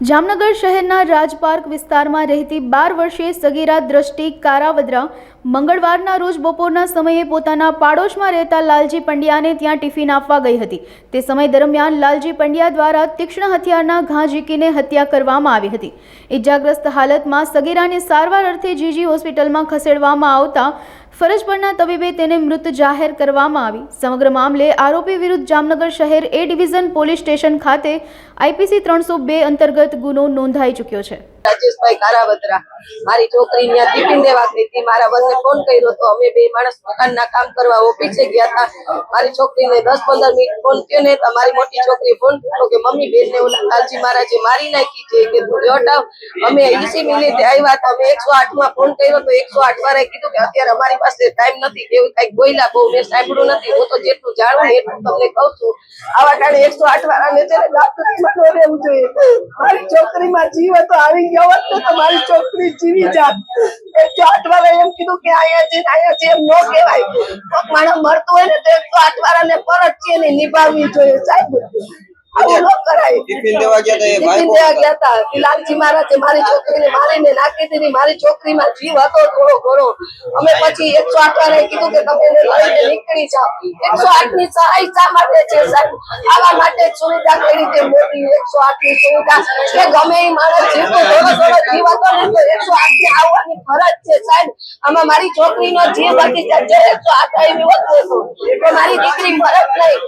જામનગર શહેરના રાજપાર્ક વિસ્તારમાં રહેતી બાર વર્ષીય સગીરા દ્રષ્ટિ કારાવદ્રા મંગળવારના રોજ બપોરના સમયે પોતાના પાડોશમાં રહેતા લાલજી પંડ્યાને ત્યાં ટિફિન આપવા ગઈ હતી. તે સમય દરમિયાન લાલજી પંડ્યા દ્વારા તીક્ષ્ણ હથિયારના ઘા ઝીકીને હત્યા કરવામાં આવી હતી. ઇજાગ્રસ્ત હાલતમાં સગીરાને સારવાર અર્થે જીજી હોસ્પિટલમાં ખસેડવામાં આવતા ફરજ પરના તબીબે તેને મૃત જાહેર કરવામાં આવી. સમગ્ર મામલે આરોપી વિરુદ્ધ જામનગર શહેર એ ડિવિઝન પોલીસ સ્ટેશન ખાતે આઈપીસી ત્રણસો બે અંતર્ગત ગુનો નોંધાઈ ચૂક્યો છે. રાજેશભાઈ કારાવદરા મારી છોકરી ત્યાં ટિફિન દેવા ગઈ હતી. મારા બંને ફોન કર્યો તો અમે બે માણસ દુકાનના કામ કરવા ઓફિસે ગયા હતા. મારી છોકરીને દસ પંદર મિનિટ ફોન થયો ને મારી મોટી છોકરી ફોન કર્યો કે, મમ્મી બેન ને ઓલા મહારાજે મારી નાખી છે કે તું જોટ અમે એસી મિનિટે આવ્યા તો અમે એકસો આઠમાં ફોન કર્યો તો એકસો આઠ વાળાએ કીધું કે, અત્યારે અમારી પાસે ટાઈમ નથી. એવું કંઈક બોલ્યા બહુ મેં સાંભળ્યું નથી. હું તો જેટલું જાણું ને એટલું તમને કહું છું. આવા ટાણે એકસો આઠ વાળાને ને જોઈએ. મારી છોકરીમાં જીવ હતો, આવી ગયો હોત તો મારી છોકરી જીવી જાત. એ આઠ વાળા એમ કીધું કે અહીંયા છે અહીંયા છે એમ ન કહેવાય. કોક માણસ મરતું હોય ને તો એકસો આઠ વાળાને પરત છે ને નિભાવવી જોઈએ સાહેબ. આવું ન કરાય. ટિફિન દેવા ગયા હતા ટિફિન દેવા ગયા હતા લાલજી મહારાજે મારી છોકરીને મારીને નાખી દીધી. મારી છોકરીમાં જીવ હતો થોડો ઘણો. અમે પછી એકસો આઠ વાળાએ કીધું કે તમે એને લઈને નીકળી જાઓ. એકસો આઠની સહાય શા માટે છે સાહેબ? આવા માટે સુવિધા કરી છે મોટી. એકસો આઠની સુવિધા. કે ગમે એ માણસ જીવતો ને તો એકસો આઠ આવવાની ફરજ છે, સાહેબ. આમાં મારી છોકરીનો જીવ બચી જાય એકસો આઠ આવી તો મારી દીકરી ફરજ નહીં.